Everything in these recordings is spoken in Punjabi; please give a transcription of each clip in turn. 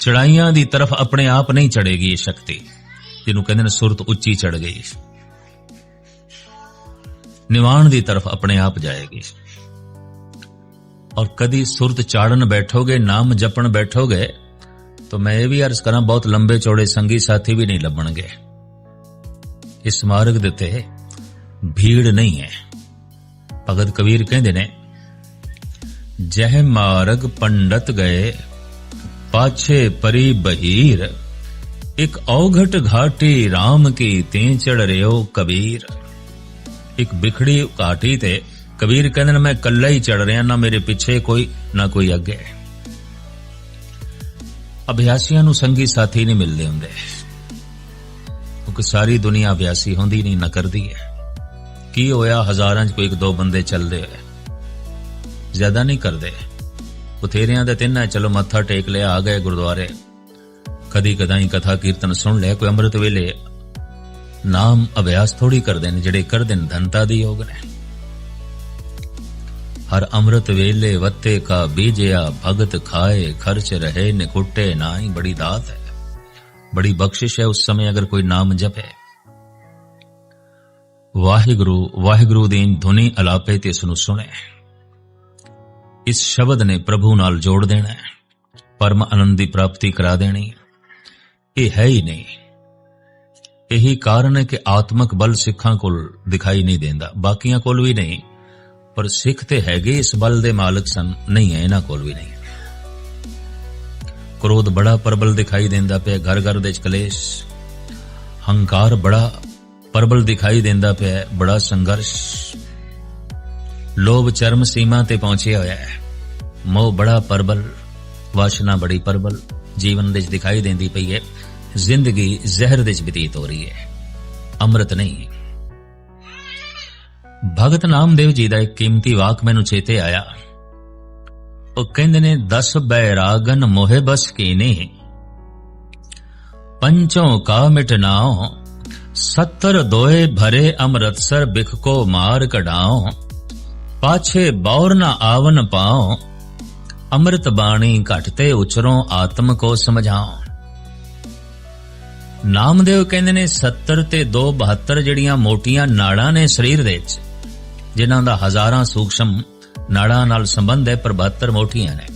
ਚੜਾਈਆਂ ਦੀ ਤਰਫ ਆਪਣੇ ਆਪ ਨਹੀਂ ਚੜੇਗੀ ਇਹ ਸ਼ਕਤੀ। ਜਿਹਨੂੰ ਕਹਿੰਦੇ ਨੇ ਸੁਰਤ ਉੱਚੀ ਚੜ ਗਈ। ਨਿਵਾਣ ਦੀ ਤਰਫ ਆਪਣੇ ਆਪ ਜਾਏਗੀ। ਔਰ ਕਦੀ ਸੁਰਤ ਚਾੜਨ ਬੈਠੋਗੇ, ਨਾਮ ਜਪਣ ਬੈਠੋਗੇ, ਤਾਂ ਮੈਂ ਇਹ ਵੀ ਅਰਜ਼ ਕਰਾਂ, ਬਹੁਤ ਲੰਬੇ ਚੌੜੇ ਸੰਗੀ ਸਾਥੀ ਵੀ ਨਹੀਂ ਲੱਭਣਗੇ। ਇਸ ਮਾਰਗ ਦੇ ਉੱਤੇ ਭੀੜ ਨਹੀਂ ਹੈ। ਭਗਤ ਕਬੀਰ ਕਹਿੰਦੇ ਨੇ, ਜਹ ਮਾਰਗ ਪੰਡਤ ਗਏ ਪਾਛੇ ਪਰੀ ਬਹੀਰ, ਇੱਕ ਔਘਟ ਘਾਟੀ RAM ਕੀ ਤੇ ਚੜ ਰਿਓ ਕਬੀਰ। ਇੱਕ ਬਿਖੜੀ ਘਾਟੀ ਤੇ ਕਬੀਰ ਕਹਿੰਦੇ ਨੇ, ਮੈਂ ਇਕੱਲਾ ਹੀ ਚੜ ਰਿਹਾ, ਨਾ ਮੇਰੇ ਪਿੱਛੇ ਕੋਈ, ਨਾ ਕੋਈ ਅੱਗੇ। ਅਭਿਆਸੀਆਂ ਨੂੰ ਸੰਗੀ ਸਾਥੀ ਨਹੀਂ ਮਿਲਦੇ ਹੁੰਦੇ। ਕਿਉਂਕਿ ਸਾਰੀ ਦੁਨੀਆ ਅਭਿਆਸੀ ਹੁੰਦੀ ਨਹੀਂ, ਨਾ ਕਰਦੀ ਹੈ। ਕੀ ਹੋਇਆ, ਹਜ਼ਾਰਾਂ 'ਚ ਕੋਈ ਇੱਕ ਦੋ ਬੰਦੇ ਚੱਲਦੇ ਹੋਏ? ਜ਼ਿਆਦਾ ਨਹੀਂ ਕਰਦੇ। ਬਥੇਰਿਆਂ ਦੇ ਤਿੰਨ ਹੈ। ਚਲੋ ਮੱਥਾ ਟੇਕ ਲਿਆ, ਆ ਗਏ ਗੁਰਦੁਆਰੇ। ਕਦੀ ਕਦਾਈ ਕਥਾ ਕੀਰਤਨ ਸੁਣ ਲਿਆ, ਕੋਈ ਅੰਮ੍ਰਿਤ ਵੇਲੇ। ਨਾਮ ਅਭਿਆਸ ਥੋੜੀ ਕਰਦੇ ਨੇ, ਜਿਹੜੇ ਕਰਦੇ ਨੇ ਧਨਤਾ ਦੀ ਯੋਗ ਨੇ। ਹਰ ਅੰਮ੍ਰਿਤ ਵੇਲੇ ਵੱਤੇ ਕਾ ਬੀਜਿਆ, ਭਗਤ ਖਾਏ, ਖਰਚ ਰਹੇ ਨਿਕੁੱਟੇ ਨਾਈ ਬੜੀ ਦਾਤ ਹੈ। ਬੜੀ ਬਖਸ਼ਿਸ਼ ਹੈ, ਉਸ ਸਮੇਂ ਅਗਰ ਕੋਈ ਨਾਮ ਜਪੇ। ਵਾਹਿਗੁਰੂ ਵਾਹਿਗੁਰੂ ਦੀ ਧੁਨੀ ਅਲਾਪੇ ਤੇ ਇਸ ਨੂੰ ਸੁਣੇ। ਇਸ ਸ਼ਬਦ ਨੇ ਪ੍ਰਭੂ ਨਾਲ ਜੋੜ ਦੇਣਾ ਹੈ। ਪਰਮ ਆਨੰਦ ਦੀ ਪ੍ਰਾਪਤੀ ਕਰਾ ਦੇਣੀ ਇਹ ਹੈ ਹੀ ਨਹੀਂ। ਇਹੀ ਕਾਰਨ ਹੈ ਕਿ ਆਤਮਕ ਬਲ ਸਿੱਖਾਂ ਕੋਲ ਦਿਖਾਈ ਨਹੀਂ ਦਿੰਦਾ। ਬਾਕੀਆਂ ਕੋਲ ਵੀ ਨਹੀਂ। ਪਰ ਸਿੱਖ ਤੇ ਹੈਗੇ ਇਸ ਬਲ ਦੇ ਮਾਲਕ ਸਨ। ਨਹੀਂ ਹੈ, ਇਹਨਾਂ ਕੋਲ ਵੀ ਨਹੀਂ। ਕ੍ਰੋਧ ਬੜਾ ਪ੍ਰਬਲ ਦਿਖਾਈ ਦਿੰਦਾ ਪਿਆ। ਘਰ ਘਰ ਦੇ ਕਲੇਸ਼। ਹੰਕਾਰ ਬੜਾ ਪ੍ਰਬਲ ਦਿਖਾਈ ਦਿੰਦਾ ਪਿਆ। ਬੜਾ ਸੰਘਰਸ਼। ਲੋਭ ਚਰਮ ਸੀਮਾ ਤੇ ਪਹੁੰਚਿਆ ਹੋਇਆ ਹੈ। ਮੋਹ ਬੜਾ ਪ੍ਰਬਲ, ਵਾਸ਼ਨਾ ਬੜੀ ਪ੍ਰਬਲ, ਜੀਵਨ ਦੇ ਵਿੱਚ ਦਿਖਾਈ ਦਿੰਦੀ ਪਈ ਹੈ। ਜ਼ਿੰਦਗੀ ਜ਼ਹਿਰ ਦੇ ਵਿੱਚ ਬਤੀਤ ਹੋ ਰਹੀ ਹੈ। ਅੰਮ੍ਰਿਤ ਨਹੀਂ। ਭਗਤ ਨਾਮਦੇਵ ਜੀ ਦਾ ਇੱਕ ਕੀਮਤੀ ਵਾਕ ਮੈਨੂੰ ਚੇਤੇ ਆਇਆ। ਉਹ ਕਹਿੰਦੇ ਨੇ 10 ਬੈਰਾਗਨ ਮੋਹਿ ਬਸ ਕੀਨੇ। ਪੰਚੋਂ ਕਾ ਮਿਟਨਾਓ 70 ਦੋਏ ਭਰੇ ਅੰਮ੍ਰਿਤਸਰ ਬਿਖ ਕੋ ਮਾਰ ਕਢਾਓ ਪਾਛੇ ਬੌਰ ਨਾ ਆਵਨ ਪਾਓ ਅੰਮ੍ਰਿਤ ਬਾਣੀ ਘਟਤੇ ਉਚਰੋਂ ਆਤਮ ਕੋ ਸਮਝਾਓ ਨਾਮਦੇਵ ਕਹਿੰਦੇ ਨੇ 70 ਤੇ 2 72 ਜਿਹੜੀਆਂ ਮੋਟੀਆਂ ਨਾੜਾਂ ਨੇ ਸਰੀਰ ਦੇ ਵਿੱਚ, ਜਿਨ੍ਹਾਂ ਦਾ ਹਜ਼ਾਰਾਂ ਸੂਖਸ਼ਮ ਨਾੜਾਂ ਨਾਲ ਸੰਬੰਧ ਹੈ, ਪਰ 72 ਮੋਟੀਆਂ ਨੇ।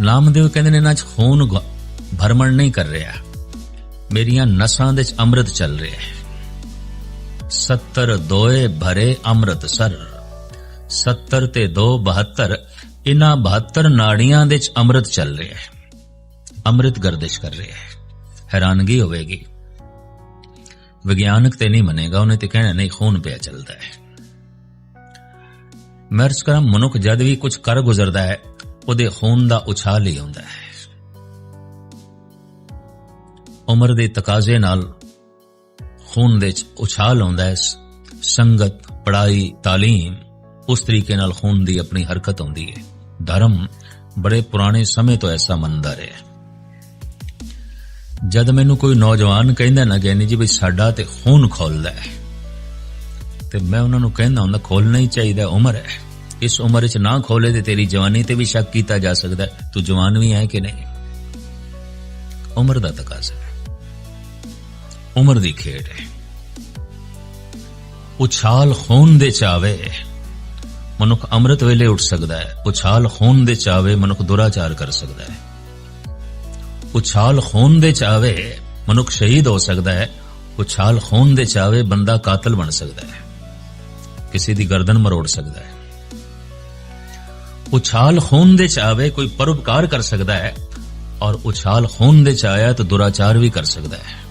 ਨਾਮਦੇਵ ਕਹਿੰਦੇ ਨੇ, ਇਹਨਾਂ 'ਚ ਖੂਨ ਭਰਮਣ ਨਹੀਂ ਕਰ ਰਿਹਾ। ਮੇਰੀਆਂ ਨਸਾਂ ਦੇ 'ਚ ਅੰਮ੍ਰਿਤ ਚੱਲ ਰਿਹਾ ਹੈ। 70 ਦੋਏ ਭਰੇ ਅੰਮ੍ਰਿਤ ਸਰ 70 ਤੇ 2 72 ਇਹਨਾਂ 72 ਨਾੜੀਆਂ ਦੇ 'ਚ ਅੰਮ੍ਰਿਤ ਚੱਲ ਰਿਹਾ ਹੈ। ਅੰਮ੍ਰਿਤ ਗਰਦਿਸ਼ ਕਰ ਰਿਹਾ ਹੈ। ਹੈਰਾਨਗੀ ਹੋਵੇਗੀ। ਵਿਗਿਆਨਕ ਤੇ ਨਹੀਂ ਮੰਨੇਗਾ, ਉਹਨੇ ਤੇ ਕਹਿਣਾ, ਨਹੀਂ, ਖੂਨ ਪਿਆ ਚੱਲਦਾ ਹੈ। ਮਰਜ਼ ਕਰਾਂ, ਮਨੁੱਖ ਜਦ ਵੀ ਕੁਝ ਕਰ ਗੁਜ਼ਰਦਾ ਹੈ, ਉਹਦੇ ਖੂਨ ਦਾ ਉਛਾਲ ਹੀ ਹੁੰਦਾ ਹੈ। ਉਮਰ ਦੇ ਤਕਾਜ਼ੇ ਨਾਲ ਖੂਨ ਦੇ ਉਛਾਲ ਆਉਂਦਾ ਹੈ। ਸੰਗਤ ਪੜਾਈ ਤਾਲੀਮ ਉਸ ਤਰੀਕੇ ਨਾਲ ਖੂਨ ਦੀ ਆਪਣੀ ਹਰਕਤ ਆਉਂਦੀ ਹੈ। ਧਰਮ ਬੜੇ ਪੁਰਾਣੇ ਸਮੇਂ ਤੋਂ ਐਸਾ ਮੰਨਦਾ ਰਿਹਾ ਜਦ ਮੈਨੂੰ ਕੋਈ ਨੌਜਵਾਨ ਕਹਿੰਦਾ ਨਾ ਗਿਆਨੀ ਜੀ ਵੀ ਸਾਡਾ ਤੇ ਖੂਨ ਖੋਲਦਾ ਹੈ, ਤੇ ਮੈਂ ਉਹਨਾਂ ਨੂੰ ਕਹਿੰਦਾ ਹੁੰਦਾ, ਖੋਲਣਾ ਹੀ ਚਾਹੀਦਾ ਉਮਰ ਹੈ। ਇਸ ਉਮਰ ਵਿੱਚ ਨਾ ਖੋਲੇ ਤੇ ਤੇਰੀ ਜਵਾਨੀ ਤੇ ਵੀ ਸ਼ੱਕ ਕੀਤਾ ਜਾ ਸਕਦਾ ਤੂੰ ਜਵਾਨ ਵੀ ਹੈ ਕਿ ਨਹੀਂ? ਉਮਰ ਦਾ ਤਕਾਜ਼ਾ ਹੈ। ਉਮਰ ਦੀ ਖੇਡ ਹੈ। ਉਛਾਲ ਖੂਨ ਦੇ ਚਾਵੇ ਮਨੁੱਖ ਅੰਮ੍ਰਿਤ ਵੇਲੇ ਉੱਠ ਸਕਦਾ ਹੈ। ਉਛਾਲ ਹੋਣ ਦੇ ਚਾਵੇ ਮਨੁੱਖ ਦੁਰਾਚਾਰ ਕਰ ਸਕਦਾ ਹੈ। ਉਛਾਲ ਹੋਣ ਦੇ ਚਾਵੇ ਮਨੁੱਖ ਸ਼ਹੀਦ ਹੋ ਸਕਦਾ ਹੈ। ਉਛਾਲ ਹੋਣ ਦੇ ਚਾਵੇ ਬੰਦਾ ਕਾਤਲ ਬਣ ਸਕਦਾ ਹੈ। ਕਿਸੇ ਦੀ ਗਰਦਨ ਮਰੋੜ ਸਕਦਾ ਹੈ। ਉਛਾਲ ਹੋਣ ਦੇ ਚਾਵੇ ਕੋਈ ਪਰਉਪਕਾਰ ਕਰ ਸਕਦਾ ਹੈ ਔਰ ਉਛਾਲ ਹੋਣ ਦੇ ਚਾਇਆ ਤਾਂ ਦੁਰਾਚਾਰ ਵੀ ਕਰ ਸਕਦਾ ਹੈ।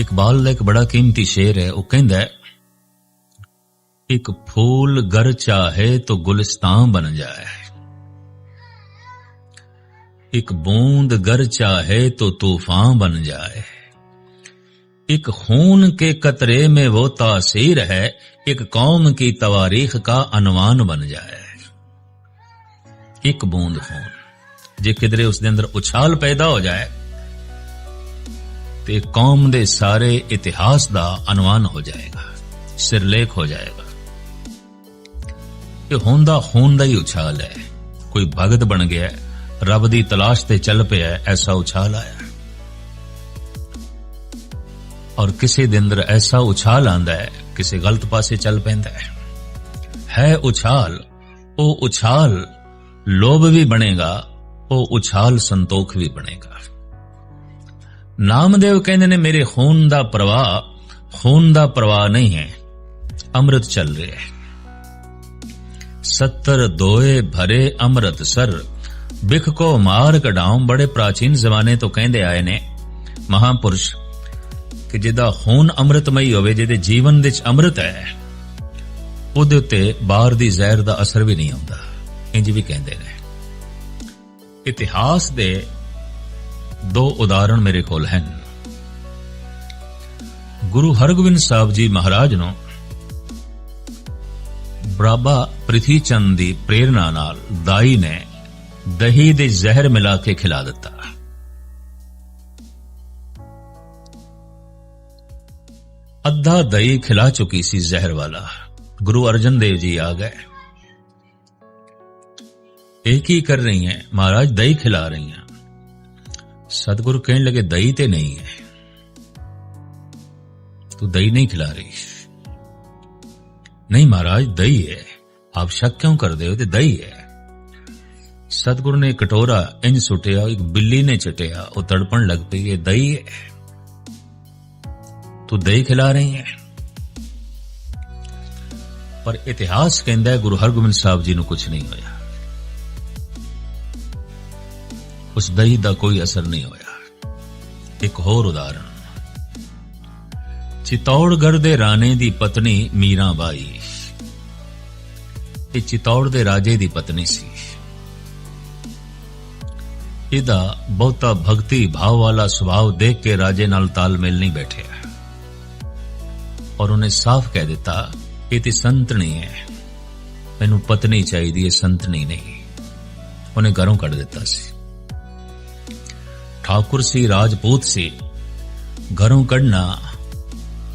ਇਕਬਾਲ ਦਾ ਇੱਕ ਬੜਾ ਕੀਮਤੀ ਸ਼ੇਰ ਹੈ। ਉਹ ਕਹਿੰਦਾ ਹੈ ਇੱਕ ਫੂਲ ਗਰ ਚਾਹੇ ਤਾਂ ਗੁਲਿਸਤਾਨ ਬਣ ਜਾਏ एक बूंद गर चाहे तो तूफान बन जाए एक खून के कतरे में वो तासीर है एक कौम की तवारीख का अनुमान बन जाए ਇੱਕ ਬੂੰਦ ਖੂਨ ਜੇ ਕਿਧਰੇ ਉਸ ਦੇ ਅੰਦਰ ਉਛਾਲ ਪੈਦਾ ਹੋ ਜਾਏ ਤੇ ਕੌਮ ਦੇ ਸਾਰੇ ਇਤਿਹਾਸ ਦਾ ਅਨੁਮਾਨ ਹੋ ਜਾਏਗਾ ਸਿਰਲੇਖ ਹੋ ਜਾਏਗਾ ਇਹ ਹੁੰਦਾ ਖੂਨ ਦਾ ਹੀ ਉਛਾਲ ਹੈ। ਕੋਈ ਭਗਤ ਬਣ ਗਿਆ ਹੈ, ਰੱਬ ਦੀ ਤਲਾਸ਼ ਤੇ ਚੱਲ ਪਿਆ ਐਸਾ ਉਛਾਲ ਆਇਆ। ਔਰ ਕਿਸੇ ਦੇ ਅੰਦਰ ਐਸਾ ਉਛਾਲ ਆਂਦਾ ਹੈ ਕਿਸੇ ਗਲਤ ਪਾਸੇ ਚੱਲ ਪੈਂਦਾ ਹੈ। ਹੈ ਉਛਾਲ ਉਹ ਉਛਾਲ ਲੋਭ ਵੀ ਬਣੇਗਾ ਉਹ ਉਛਾਲ ਸੰਤੋਖ ਵੀ ਬਣੇਗਾ। ਨਾਮਦੇਵ ਕਹਿੰਦੇ ਨੇ ਮੇਰੇ ਖੂਨ ਦਾ ਪ੍ਰਵਾਹ ਖੂਨ ਦਾ ਪ੍ਰਵਾਹ ਨਹੀਂ ਹੈ ਅੰਮ੍ਰਿਤ ਚੱਲ ਰਿਹਾ ਹੈ। 70 ਦੋਏ ਭਰੇ ਅੰਮ੍ਰਿਤ ਸਰ। ਬਿਖ ਕੋ ਮਾਰ ਕਢਾਉਂ ਬੜੇ ਪ੍ਰਾਚੀਨ ਜ਼ਮਾਨੇ ਤੋਂ ਕਹਿੰਦੇ ਆਏ ਨੇ। ਮਹਾਪੁਰਸ਼, ਕਿ ਜਿਹਦਾ ਖੂਨ ਅੰਮ੍ਰਿਤਮਈ ਹੋਵੇ, ਜਿਹਦੇ ਜੀਵਨ ਵਿੱਚ ਅੰਮ੍ਰਿਤ ਹੈ, ਉਹਦੇ ਉੱਤੇ ਬਾਹਰ ਦੀ ਜ਼ਹਿਰ ਦਾ ਅਸਰ ਵੀ ਨਹੀਂ ਆਉਂਦਾ। ਇੰਜ ਵੀ ਕਹਿੰਦੇ ਨੇ। ਇਤਿਹਾਸ ਦੇ ਦੋ ਉਦਾਹਰਣ ਮੇਰੇ ਕੋਲ ਹਨ। ਗੁਰੂ ਹਰਗੋਬਿੰਦ ਸਾਹਿਬ ਜੀ ਮਹਾਰਾਜ ਨੂੰ ਬਰਾਬਾ ਪ੍ਰਿਥੀ ਚੰਦ ਦੀ ਪ੍ਰੇਰਣਾ ਨਾਲ ਦਾਈ ਨੇ ਦਹੀਂ ਦੇ ਜ਼ਹਿਰ ਮਿਲਾ ਕੇ ਖਿਲਾ ਦਿੱਤਾ ਅੱਧਾ ਦਹੀਂ ਖਿਲਾ ਚੁੱਕੀ ਸੀ ਜ਼ਹਿਰ ਵਾਲਾ ਗੁਰੂ ਅਰਜਨ ਦੇਵ ਜੀ ਆ ਗਏ ਇਹ ਕੀ ਕਰ ਰਹੀ ਹੈ ਮਹਾਰਾਜ ਦਹੀਂ ਖਿਲਾ ਰਹੀ ਹੈ ਸਤਿਗੁਰੂ ਕਹਿਣ लगे दही ते नहीं है तू दही नहीं खिला रही नहीं महाराज दही है ਆਪ ਸ਼ੱਕ ਕਿਉਂ ਕਰਦੇ ਹੋ? ਤੇ ਦਈ ਹੈ। ਸਤਗੁਰ ਨੇ ਕਟੋਰਾ ਇੰਜ ਸੁਟਿਆ, ਇੱਕ ਬਿੱਲੀ ਨੇ ਚਟਿਆ, ਉਹ ਤੜਪਣ ਲੱਗ ਪਈ, ਇਹ ਦਈ ਹੈ। ਤੂੰ ਦਹੀਂ ਖਿਲਾ ਰਹੀ ਹੈ। ਪਰ ਇਤਿਹਾਸ ਕਹਿੰਦਾ ਗੁਰੂ ਹਰਗੋਬਿੰਦ ਸਾਹਿਬ ਜੀ ਨੂੰ ਕੁਝ ਨਹੀਂ ਹੋਇਆ। ਉਸ ਦਹੀਂ ਦਾ ਕੋਈ ਅਸਰ ਨਹੀਂ ਹੋਇਆ। ਇੱਕ ਹੋਰ ਉਦਾਹਰਣ। ਚਿਤੌੜਗੜ ਦੇ ਰਾਣੇ ਦੀ ਪਤਨੀ ਮੀਰਾਬਾਈ ਇਹ ਚਿਤੌੜ ਦੇ ਰਾਜੇ ਦੀ ਪਤਨੀ ਸੀ ਇਹਦਾ ਬਹੁਤਾ ਭਗਤੀ ਭਾਵ ਵਾਲਾ ਸੁਭਾਅ ਦੇਖ ਕੇ ਰਾਜੇ ਨਾਲ ਤਾਲਮੇਲ ਨਹੀਂ ਬੈਠਿਆ ਔਰ ਉਹਨੇ ਸਾਫ਼ ਕਹਿ ਦਿੱਤਾ ਇਹ ਤੇ ਸੰਤਣੀ ਹੈ ਮੈਨੂੰ ਪਤਨੀ ਚਾਹੀਦੀ ਹੈ ਸੰਤਣੀ ਨਹੀਂ ਉਹਨੇ ਘਰੋਂ ਕੱਢ ਦਿੱਤਾ ਸੀ ਠਾਕੁਰ ਸੀ ਰਾਜਪੂਤ ਸੀ ਘਰੋਂ ਕੱਢਣਾ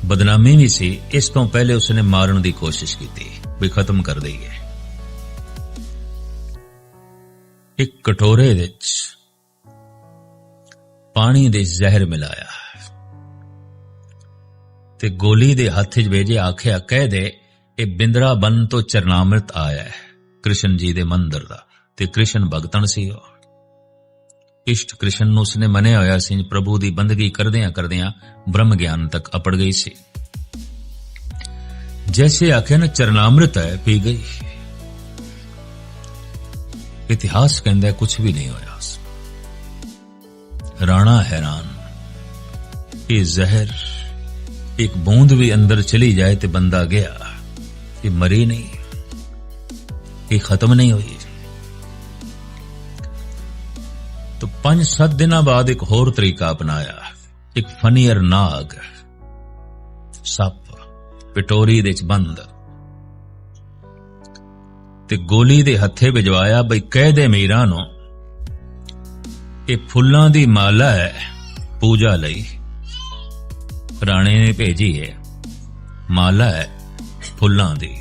ਬਦਨਾਮੀ ਵੀ ਸੀ ਇਸ ਤੋਂ ਪਹਿਲੇ ਉਸਨੇ ਮਾਰਨ ਦੀ ਕੋਸ਼ਿਸ਼ ਕੀਤੀ ਵੀ ਖਤਮ ਕਰ ਦਈਏ ਇੱਕ ਕਟੋਰੇ ਵਿੱਚ ਪਾਣੀ ਦੇ ਜ਼ਹਿਰ ਮਿਲਾਇਆ। ਤੇ ਗੋਲੀ ਦੇ ਹੱਥ 'ਚ ਭੇਜੇ ਆਖਿਆ, ਕਹਿ ਦੇ, ਇਹ ਬਿੰਦਰਾ ਬਨ ਤੋਂ ਚਰਨਾਮ੍ਰਿਤ ਆਇਆ ਹੈ, ਕ੍ਰਿਸ਼ਨ ਜੀ ਦੇ ਮੰਦਰ ਦਾ। ਤੇ ਕ੍ਰਿਸ਼ਨ ਭਗਤਨ ਸੀ ਉਹ। ਇਸ਼ਟ ਕ੍ਰਿਸ਼ਨ ਨੂੰ ਉਸਨੇ ਮੰਨਿਆ ਹੋਇਆ ਸੀ, ਪ੍ਰਭੂ ਦੀ ਬੰਦਗੀ ਕਰਦਿਆਂ ਕਰਦਿਆਂ ਬ੍ਰਹਮ ਗਿਆਨ ਤੱਕ ਅਪੜ ਗਈ ਸੀ। ਜੈਸੇ ਆਖਿਆ ਨਾ, ਚਰਨਾਮ੍ਰਿਤ ਹੈ, ਪੀ ਗਈ। ਇਤਿਹਾਸ ਕਹਿੰਦਾ ਕੁਝ ਵੀ ਨਹੀਂ ਹੋਇਆ। ਰਾਣਾ ਹੈਰਾਨ। ਇਹ ਜ਼ਹਿਰ ਇੱਕ ਬੂੰਦ ਵੀ ਅੰਦਰ ਚਲੀ ਜਾਏ ਤੇ ਬੰਦਾ ਗਿਆ ਇਹ ਮਰੀ ਨਹੀਂ। ਇਹ ਖਤਮ ਨਹੀਂ ਹੋਈ। तो ਪੰਜ ਸੱਤ ਦਿਨਾਂ ਬਾਅਦ ਇੱਕ ਹੋਰ ਤਰੀਕਾ ਅਪਣਾਇਆ। ਇੱਕ ਫਨੀਅਰ ਨਾਗ। ਸੱਪ, ਪਿਟੋਰੀ ਦੇ ਚ ਬੰਦ। ਤੇ ਗੋਲੀ ਦੇ ਹੱਥੇ ਭਿਜਵਾਇਆ ਬਈ ਕਹਿ ਦੇ ਮੀਰਾਂ ਨੂੰ, ਇਹ ਫੁੱਲਾਂ ਦੀ ਮਾਲਾ ਹੈ, ਪੂਜਾ ਲਈ। ਰਾਣੇ ਨੇ ਭੇਜੀ ਹੈ, ਮਾਲਾ ਹੈ ਫੁੱਲਾਂ ਦੀ।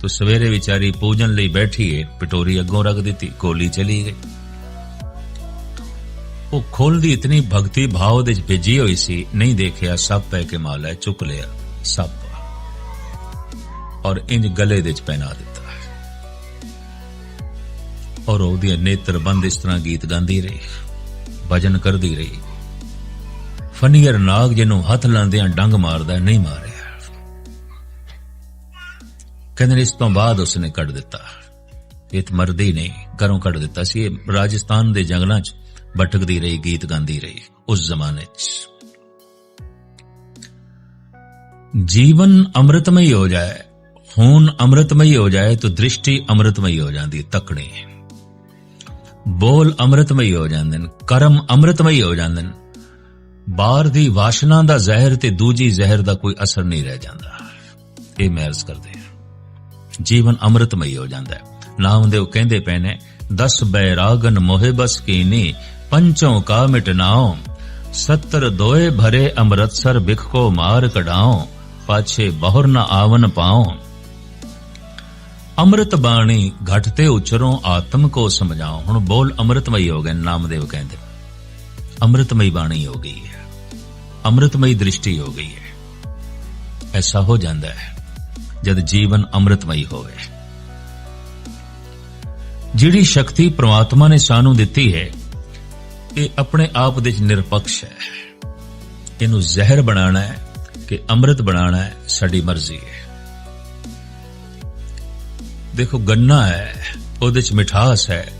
ਤੋ ਸਵੇਰੇ ਵਿਚਾਰੀ ਪੂਜਨ ਲਈ ਬੈਠੀ ਹੈ, ਪਿਟੋਰੀ ਅੱਗੋਂ ਰੱਖ ਦਿੱਤੀ, ਗੋਲੀ ਚਲੀ ਗਈ। ਉਹ ਖੋਲਦੀ ਇਤਨੀ ਭਗਤੀ ਭਾਵ ਦੇ ਵਿੱਚ ਭੇਜੀ ਹੋਈ ਸੀ, ਨਹੀਂ ਦੇਖਿਆ ਸੱਪ ਪੈ ਕੇ ਮਾਲਾ ਚੁੱਕ ਲਿਆ, ਸੱਪ। ਔਰ ਇੰਜ ਗਲੇ ਦੇ ਵਿੱਚ ਪਹਿਨਾ ਦਿੱਤਾ। ਔਰ ਉਹਦੀ ਨੇਤਰ ਬੰਦ ਇਸ ਤਰ੍ਹਾਂ ਗੀਤ ਗਾਉਂਦੀ ਰਹੀ, ਭਜਨ ਕਰਦੀ ਰਹੀ। ਫਨੀਅਰ ਨਾਗ ਜਿਹਨੂੰ ਹੱਥ ਲਾਉਂਦਿਆਂ ਡੰਗ ਮਾਰਦਾ, ਨਹੀਂ ਮਾਰਿਆ। ਕਹਿੰਦੇ ਇਸ ਤੋਂ ਬਾਅਦ ਉਸਨੇ ਕੱਢ ਦਿੱਤਾ। ਇਹ ਮਰਦੀ ਨਹੀਂ, ਘਰੋਂ ਕੱਢ ਦਿੱਤਾ ਸੀ। ਇਹ ਰਾਜਸਥਾਨ ਦੇ ਜੰਗਲਾਂ 'ਚ ਭਟਕਦੀ ਰਹੀ, ਗੀਤ ਗਾਉਂਦੀ ਰਹੀ ਉਸ ਜ਼ਮਾਨੇ 'ਚ। ਜੀਵਨ ਅੰਮ੍ਰਿਤਮਈ ਹੋ ਜਾਏ ਖੂਨ ਅੰਮ੍ਰਿਤਮਈ ਹੋ ਜਾਏ ਤਾਂ ਦ੍ਰਿਸ਼ਟੀ ਅੰਮ੍ਰਿਤਮਈ ਹੋ ਜਾਂਦੀ, ਤੱਕਣੀ। ਬੋਲ ਅੰਮ੍ਰਿਤਮਈ ਹੋ ਜਾਂਦੇ ਨੇ, ਕਰਮ ਅੰਮ੍ਰਿਤਮਈ ਹੋ ਜਾਂਦੇ ਨੇ। ਬਾਹਰ ਦੀ ਵਾਸ਼ਨਾ ਦਾ ਜ਼ਹਿਰ ਤੇ ਦੂਜੀ ਜ਼ਹਿਰ ਦਾ ਕੋਈ ਅਸਰ ਨਹੀਂ ਰਹਿ ਜਾਂਦਾ। ਇਹ ਮਹਿਰਸ ਕਰਦੇ ਆ ਜੀਵਨ ਅੰਮ੍ਰਿਤਮਈ ਹੋ ਜਾਂਦਾ ਹੈ। ਨਾਮਦੇਵ ਕਹਿੰਦੇ ਪਏ ਨੇ, ਦਸ ਬੈਰਾਗਨ ਮੋਹਿ ਬਸ ਕੀਨੀ, ਪੰਚੋਂ ਕਾ ਮਿਟਨਾਓ ਸੱਤਰ ਦੋਏ ਭਰੇ ਅੰਮ੍ਰਿਤਸਰ ਬਿਖ ਕੋ ਮਾਰ ਕਢਾਓ ਪਾਛੇ ਬਹੁਰ ਨ ਆਵਨ ਪਾਓ ਅੰਮ੍ਰਿਤ ਬਾਣੀ ਘਟ ਤੇ ਉਚਰੋਂ ਆਤਮ ਕੋ ਸਮਝਾਓ। ਹੁਣ ਬੋਲ ਅੰਮ੍ਰਿਤਮਈ ਹੋ ਗਏ, ਨਾਮਦੇਵ ਕਹਿੰਦੇ। ਅੰਮ੍ਰਿਤਮਈ ਬਾਣੀ ਹੋ ਗਈ ਹੈ। ਅੰਮ੍ਰਿਤਮਈ ਦ੍ਰਿਸ਼ਟੀ ਹੋ ਗਈ ਹੈ। ਐਸਾ ਹੋ ਜਾਂਦਾ ਹੈ, ਜਦ ਜੀਵਨ ਅੰਮ੍ਰਿਤਮਈ ਹੋਵੇ। ਜਿਹੜੀ ਸ਼ਕਤੀ ਪ੍ਰਮਾਤਮਾ ਨੇ ਸਾਨੂੰ ਦਿੱਤੀ ਹੈ, ਇਹ ਆਪਣੇ ਆਪ ਦੇ ਵਿੱਚ ਨਿਰਪਕਸ਼ ਹੈ। ਇਹਨੂੰ ਜ਼ਹਿਰ ਬਣਾਉਣਾ ਹੈ ਕਿ ਅੰਮ੍ਰਿਤ ਬਣਾਉਣਾ ਹੈ, ਸਾਡੀ ਮਰਜ਼ੀ ਹੈ। ਦੇਖੋ, ਗੰਨਾ ਹੈ, ਉਹਦੇ ਚ ਮਿਠਾਸ ਹੈ,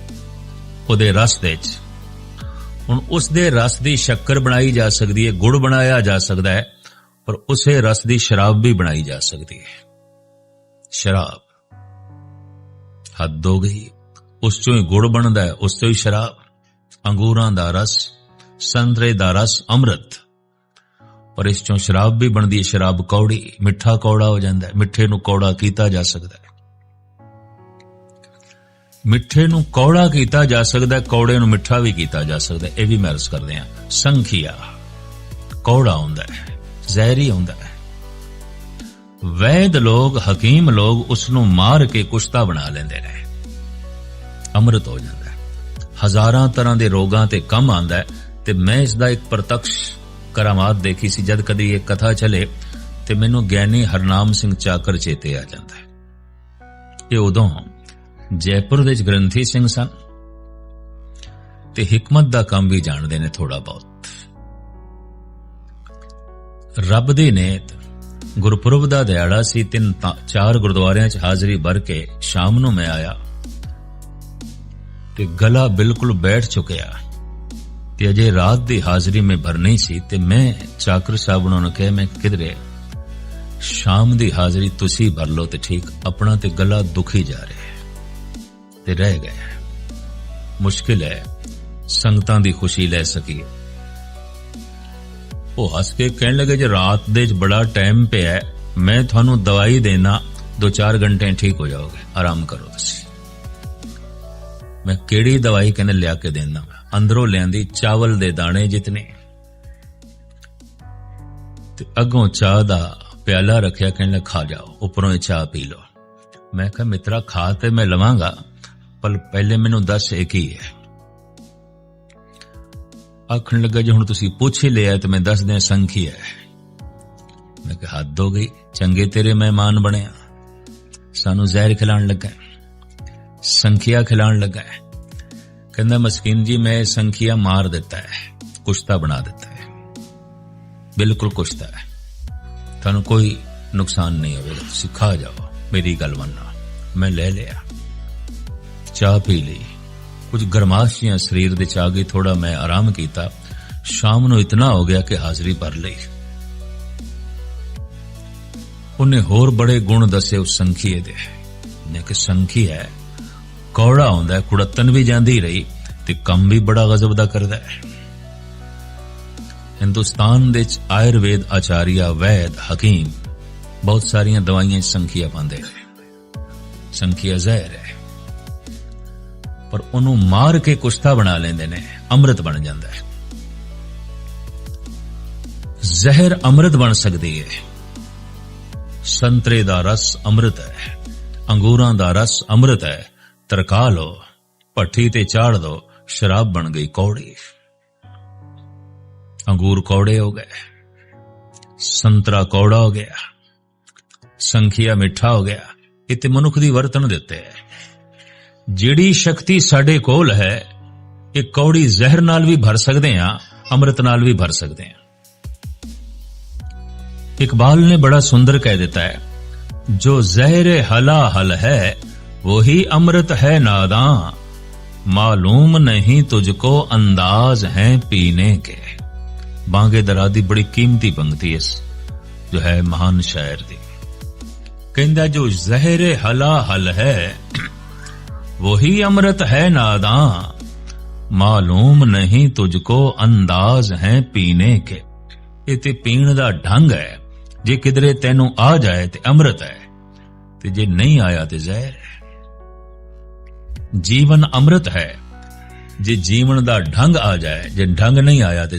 ਉਹਦੇ ਰਸ ਦੇ ਚ। ਹੁਣ ਉਸ ਦੇ ਰਸ ਦੀ ਸ਼ੱਕਰ ਬਣਾਈ ਜਾ ਸਕਦੀ ਹੈ, ਗੁੜ ਬਣਾਇਆ ਜਾ ਸਕਦਾ ਹੈ, ਪਰ ਉਸੇ ਰਸ ਦੀ ਸ਼ਰਾਬ ਵੀ ਬਣਾਈ ਜਾ ਸਕਦੀ ਹੈ। ਸ਼ਰਾਬ। ਹੱਦ ਹੋ ਗਈ। ਉਸ ਚੋਂ ਹੀ ਗੁੜ ਬਣਦਾ ਹੈ, ਉਸ ਤੋਂ ਹੀ ਸ਼ਰਾਬ। ਅੰਗੂਰਾਂ ਦਾ ਰਸ, ਸੰਤਰੇ ਦਾ ਰਸ, ਅੰਮ੍ਰਿਤ। ਪਰ ਇਸ ਚੋਂ ਸ਼ਰਾਬ ਵੀ ਬਣਦੀ ਹੈ, ਸ਼ਰਾਬ ਕੌੜੀ, ਮਿੱਠਾ ਕੌੜਾ ਹੋ ਜਾਂਦਾ ਹੈ, ਮਿੱਠੇ ਨੂੰ ਕੌੜਾ ਕੀਤਾ ਜਾ ਸਕਦਾ ਹੈ। ਮਿੱਠੇ ਨੂੰ ਕੌੜਾ ਕੀਤਾ ਜਾ ਸਕਦਾ ਹੈ, ਕੌੜੇ ਨੂੰ ਮਿੱਠਾ ਵੀ ਕੀਤਾ ਜਾ ਸਕਦਾ ਹੈ। ਇਹ ਵੀ ਮੈਂ ਅਰਜ਼ ਕਰਦੇ ਹਾਂ। ਸੰਖਿਆ। ਕੌੜਾ ਹੁੰਦਾ ਹੈ, ਜ਼ਹਿਰੀ ਹੁੰਦਾ ਹੈ। ਵੈਦ ਲੋਗ ਹਕੀਮ ਲੋਗ ਉਸ ਨੂੰ ਮਾਰ ਕੇ ਕੁਸ਼ਤਾ ਬਣਾ ਲੈਂਦੇ ਨੇ। ਅੰਮ੍ਰਿਤ ਹੋ ਜਾਂਦਾ ਹੈ। ਹਜ਼ਾਰਾਂ ਤਰ੍ਹਾਂ ਦੇ ਰੋਗਾਂ ਤੇ ਕੰਮ ਆਂਦਾ ਹੈ ਤੇ ਮੈਂ ਇਸ ਦਾ ਇੱਕ ਪ੍ਰਤੱਖ ਕਰਾਮਾਤ ਦੇਖੀ ਸੀ। ਜਦ ਕਦੀ ਇਹ ਕਥਾ ਚਲੇ ਤੇ ਮੈਨੂੰ ਗਿਆਨੀ ਹਰਨਾਮ ਸਿੰਘ ਚਾਕਰ ਚੇਤੇ ਆ ਜਾਂਦਾ ਹੈ। ਇਹ ਉਦੋਂ ਜੈਪੁਰ ਦੇ ਗ੍ਰੰਥੀ ਸਿੰਘ ਸਨ। ਤੇ ਹਕਮਤ ਦਾ ਕੰਮ ਵੀ ਜਾਣਦੇ ਨੇ ਥੋੜਾ ਬਹੁਤ। ਰੱਬ ਦੀ ਨੇਤ ਗੁਰਪੁਰਬ ਦਾ ਦਿਹਾੜਾ ਸੀ, ਤਿੰਨ ਤਾਂ- ਚਾਰ ਗੁਰਦੁਆਰਿਆਂ 'ਚ ਹਾਜ਼ਰੀ ਭਰ ਕੇ ਸ਼ਾਮ ਨੂੰ ਮੈਂ ਆਇਆ ਤੇ ਗਲਾ ਬਿਲਕੁਲ ਬੈਠ ਚੁੱਕਿਆ। ਤੇ ਅਜੇ ਰਾਤ ਦੀ ਹਾਜ਼ਰੀ ਮੈਂ ਭਰਨੀ ਸੀ ਤੇ ਮੈਂ ਚਾਕਰ ਸਾਹਿਬ ਨੂੰ ਕਿਹਾ, ਮੈਂ ਕਿਧਰੇ ਸ਼ਾਮ ਦੀ ਹਾਜ਼ਰੀ ਤੁਸੀਂ ਭਰ ਲਓ ਤੇ ਠੀਕ, ਆਪਣਾ ਤੇ ਗਲਾ ਦੁਖੀ ਜਾ ਰਿਹਾ। ਤੇ ਰਹਿ ਗਿਆ ਮੁਸ਼ਕਿਲ ਹੈ। ਸੰਗਤਾਂ ਦੀ ਖੁਸ਼ੀ ਲੈ ਸਕੀਏ ਉਹ ਹੱਸ ਕੇ ਕਹਿਣ ਲੱਗੇ ਜੇ ਰਾਤ ਦੇ ਵਿੱਚ ਬੜਾ ਟਾਈਮ ਪਿਆ ਹੈ, ਮੈਂ ਤੁਹਾਨੂੰ ਦਵਾਈ ਦੇਣਾ 2-4 ਘੰਟੇ ਠੀਕ ਹੋ ਜਾਓਗੇ। ਆਰਾਮ ਕਰੋ ਤੁਸੀਂ। ਮੈਂ ਕਿਹੜੀ ਦਵਾਈ ਕਹਿੰਦੇ ਲਿਆ ਕੇ ਦੇਣਾ ਅੰਦਰੋਂ ਲਿਆਂਦੀ ਚਾਵਲ ਦੇ ਦਾਣੇ ਜਿਤਨੇ। ਤੇ ਅੱਗੋਂ ਚਾਹ ਦਾ ਪਿਆਲਾ ਰੱਖਿਆ ਕਹਿਣ ਕਹਿੰਦੇ ਖਾ ਜਾਓ ਉੱਪਰੋਂ ਚਾਹ ਪੀ ਲਓ। ਮੈਂ ਕਿਹਾ ਮਿੱਤਰਾ ਖਾ ਤੇ ਮੈਂ ਲਵਾਂਗਾ। ਪਰ ਪਹਿਲੇ ਮੈਨੂੰ ਦੱਸ ਇਹ ਕੀ ਹੈ? ਆਖਣ ਲੱਗਾ, ਜੇ ਹੁਣ ਤੁਸੀਂ ਪੁੱਛ ਹੀ ਲਿਆ ਤੇ ਮੈਂ ਦੱਸ ਦਿਆਂ ਸੰਖੀ ਹੈ ਮੈਂ ਕਿਹਾ, ਹੱਦ ਹੋ ਗਈ। ਚੰਗੇ ਤੇਰੇ ਮਹਿਮਾਨ ਬਣਿਆ ਸਾਨੂੰ ਜ਼ਹਿਰ ਖਿਲਾਉਣ ਲੱਗਾ ਸੰਖਿਆ ਖਿਲਾਉਣ ਲੱਗਾ ਕਹਿੰਦਾ, ਮਸਕੀਨ ਜੀ, ਮੈਂ ਇਹ ਸੰਖਿਆ ਮਾਰ ਦਿੱਤਾ ਹੈ। ਕੁਸ਼ਤਾ ਬਣਾ ਦਿੱਤਾ ਹੈ। ਬਿਲਕੁਲ ਕੁਸ਼ਤਾ ਹੈ। ਤੁਹਾਨੂੰ ਕੋਈ ਨੁਕਸਾਨ ਨਹੀਂ ਹੋਵੇਗਾ। ਤੁਸੀਂ ਖਾ ਜਾਓ। ਮੇਰੀ ਗੱਲ ਮੰਨੋ। ਮੈਂ ਲੈ ਲਿਆ। ਚਾਹ ਪੀ ਲਈ। ਕੁਝ ਗਰਮਾਸ਼ੀਆਂ ਸਰੀਰ ਦੇ ਚ ਆ ਗਈ ਥੋੜਾ ਮੈਂ ਆਰਾਮ ਕੀਤਾ। ਸ਼ਾਮ ਨੂੰ ਇਤਨਾ ਹੋ ਗਿਆ ਕਿ ਹਾਜ਼ਰੀ ਭਰ ਲਈ। ਉਹਨੇ ਹੋਰ ਬੜੇ ਗੁਣ ਦੱਸੇ ਉਸ ਸੰਖੀਏ ਦੇ। ਨੇ ਕਿ ਸੰਖੀ ਹੈ, ਕੌੜਾ ਹੁੰਦਾ ਹੈ ਕੁੜਤਨ ਵੀ ਜਾਂਦੀ ਰਹੀ ਤੇ ਕੰਮ ਵੀ ਬੜਾ ਗਜ਼ਬ ਦਾ ਕਰਦਾ ਹੈ। ਹਿੰਦੁਸਤਾਨ ਦੇ ਵਿੱਚ ਆਯੁਰਵੇਦ ਆਚਾਰੀਆ, ਵੈਦ, ਹਕੀਮ ਬਹੁਤ ਸਾਰੀਆਂ ਦਵਾਈਆਂ 'ਚ ਸੰਖੀਆ ਪਾਉਂਦੇ ਨੇ। ਸੰਖੀਆ ਜ਼ਹਿਰ ਹੈ। ਪਰ ਉਹਨੂੰ ਮਾਰ ਕੇ ਕੁਸ਼ਤਾ ਬਣਾ ਲੈਂਦੇ ਨੇ, ਅੰਮ੍ਰਿਤ ਬਣ ਜਾਂਦਾ ਹੈ। ਜ਼ਹਿਰ ਅੰਮ੍ਰਿਤ ਬਣ ਸਕਦੀ ਹੈ। ਸੰਤਰੇ ਦਾ ਰਸ ਅੰਮ੍ਰਿਤ ਹੈ, ਅੰਗੂਰਾਂ ਦਾ ਰਸ ਅੰਮ੍ਰਿਤ ਹੈ, ਤਰਕਾ ਲੋ ਭੱਠੀ ਤੇ ਚਾੜ ਦੋ, ਸ਼ਰਾਬ ਬਣ ਗਈ ਕੌੜੀ। ਅੰਗੂਰ ਕੌੜੇ ਹੋ ਗਏ, ਸੰਤਰਾ ਕੌੜਾ ਹੋ ਗਿਆ, ਸੰਖਿਆ ਮਿੱਠਾ ਹੋ ਗਿਆ, ਇਹ ਤੇ ਮਨੁੱਖ ਦੀ ਵਰਤਨ ਦਿੱਤੇ ਹੈ। ਜਿਹੜੀ ਸ਼ਕਤੀ ਸਾਡੇ ਕੋਲ ਹੈ ਇਹ ਕੌੜੀ ਜ਼ਹਿਰ ਨਾਲ ਵੀ ਭਰ ਸਕਦੇ ਹਾਂ ਅੰਮ੍ਰਿਤ ਨਾਲ ਵੀ ਭਰ ਸਕਦੇ ਹਾਂ ਇਕਬਾਲ ਨੇ ਬੜਾ ਸੁੰਦਰ ਕਹਿ ਦਿੱਤਾ ਹੈ ਜੋ ਜ਼ਹਿਰ ਹਲਾ ਹਲ ਹੈ ਵਹੀ ਅੰਮ੍ਰਿਤ ਹੈ ਨਾਦਾਂ मालूम नहीं तुझको अंदाज है पीने के ਬਾਂਗੇ ਦਰਾ ਦੀ ਬੜੀ ਕੀਮਤੀ ਪੰਕਤੀ ਇਸ ਜੋ ਹੈ ਮਹਾਨ ਸ਼ਾਇਰ ਦੀ ਕਹਿੰਦਾ ਜੋ ਜ਼ਹਿਰ ਹਲਾ ਹਲ ਹੈ वही अमृत है नादां ਮਾਲੂਮ ਨਹੀਂ ਤੁਝਕੋ ਅੰਦਾਜ਼ ਹੈ ਪੀਣੇ ਕੇ ਇਹ ਤੇ ਪੀਣ ਦਾ ਢੰਗ ਹੈ ਜੇ ਕਿਧਰੇ ਤੈਨੂੰ ਆ ਜਾਏ ਤੇ ਅੰਮ੍ਰਿਤ ਹੈ ਤੇ ਜੇ ਨਹੀਂ ਆਇਆ ਤੇ ਜ਼ਹਿਰ ਹੈ ਜੀਵਨ ਅੰਮ੍ਰਿਤ ਹੈ ਜੇ ਜੀਵਨ ਦਾ ਢੰਗ ਆ ਜਾਏ ਜੇ ਢੰਗ ਨਹੀਂ ਆਇਆ ਤੇ